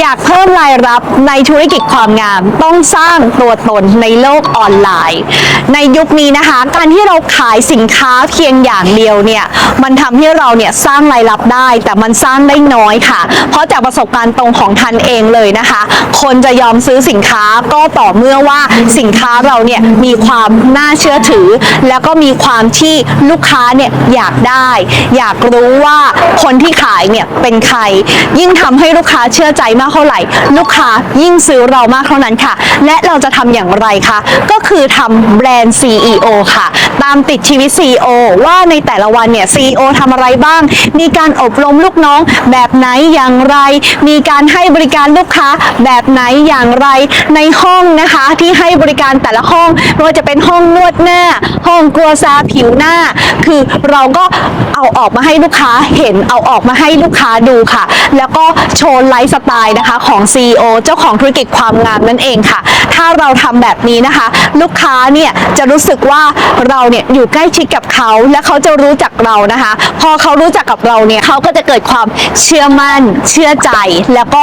อยากเพิ่มรายรับในธุรกิจความงาม ต้องสร้างตัวตนในโลกออนไลน์ ในยุคนี้นะคะ การที่เราขายสินค้าเพียงอย่างเดียวเนี่ยมันทำให้เราเนี่ยสร้างรายรับได้ แต่มันสร้างได้น้อยค่ะ เพราะจากประสบการณ์ตรงของทันเองเลยนะคะ คนจะยอมซื้อสินค้าก็ต่อเมื่อว่าสินค้าเราเนี่ยมีความน่าเชื่อถือ แล้วก็มีความที่ลูกค้าเนี่ยอยากได้ อยากรู้ว่าคนที่ขายเนี่ยเป็นใคร ยิ่งทำให้ลูกค้าเชื่อใจมากากเท่าไหร่ ลูกค้ายิ่งซื้อเรามากเท่านั้นค่ะ และเราจะทำอย่างไรคะ ก็คือทำแบรนด์ CEO ค่ะ ตามติดชีวิต CEO ว่าในแต่ละวันเนี่ย CEO ทำอะไรบ้าง มีการอบรมลูกน้องแบบไหนอย่างไร มีการให้บริการลูกค้าแบบไหนอย่างไร ในห้องนะคะที่ให้บริการแต่ละห้องไม่ว่าจะเป็นห้องนวดหน้า ห้องกลัวซาผิวหน้า คือเราก็เอาออกมาให้ลูกค้าเห็นเอาออกมาให้ลูกค้าดูค่ะ แล้วก็โชว์ไลฟ์สไตล์นะคะของ CEO เจ้าของธุรกิจความงามนั่นเองค่ะ ถ้าเราทำแบบนี้นะคะ ลูกค้าเนี่ยจะรู้สึกว่าเราเนี่ยอยู่ใกล้ชิดกับเขา และเขาจะรู้จักเรานะคะ พอเขารู้จักกับเราเนี่ยเขาก็จะเกิดความเชื่อมั่น เชื่อใจแล้วก็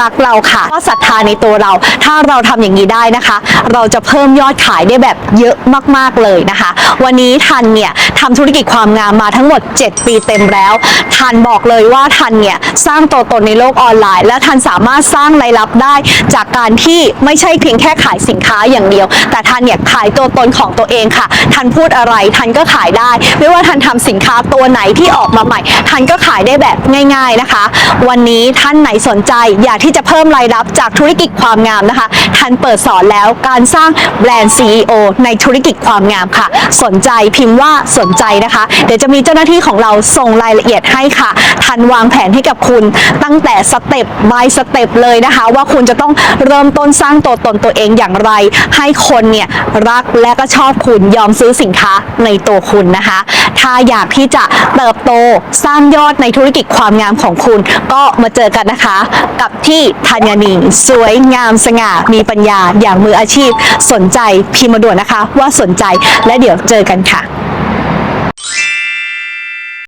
รักเราค่ะก็ศรัทธาในตัวเรา ถ้าเราทำอย่างนี้ได้นะคะ เราจะเพิ่มยอดขายได้แบบเยอะมากๆเลยนะคะ วันนี้ทันเนี่ยทำธุรกิจความงามมาทั้งหมด 7 ปีเต็มแล้วทันบอกเลยว่าทันเนี่ยสร้างตัวตนในโลกออนไลน์ และทันสามารถสร้างรายรับได้จากการที่ไม่ใช่เพียงแค่ค่ขายสินค้าอย่างเดียว แต่ทันเนี่ยขายตัวตนของตัวเองค่ะทันพูดอะไรทันก็ขายได้ ไม่ว่าทันทำสินค้าตัวไหนที่ออกมาใหม่ทันก็ขายได้แบบง่าย ๆนะคะ วันนี้ท่านไหนสนใจ อยากที่จะเพิ่มรายรับจากธุรกิจความงามนะคะทันเปิดสอนแล้วการสร้างแบรนด์ CEO ในธุรกิจความงามค่ะ สนใจพิมพ์ว่าสนใจนะคะ เดี๋ยวจะมีเจ้าหน้าที่ของเราส่งรายละเอียดให้ค่ะทันวางแผนให้กับคุณตั้งแต่สเต็ป by สเต็ปเลยนะคะ ว่าคุณจะต้องเริ่มต้นสร้างตัวตนตัวเองอย่างไร ให้คนเนี่ยรักและก็ชอบคุณยอมซื้อสินค้าในตัวคุณนะคะ ถ้าอยากที่จะเติบโตสร้างยอดในธุรกิจความงามของคุณ ก็มาเจอกันนะคะ กับที่ธัญนีสวยงามสง่ามีปัญญาอย่างมืออาชีพสนใจพิมพ์มาด่วนนะคะ ว่าสนใจและเดี๋ยวเจอกันค่ะ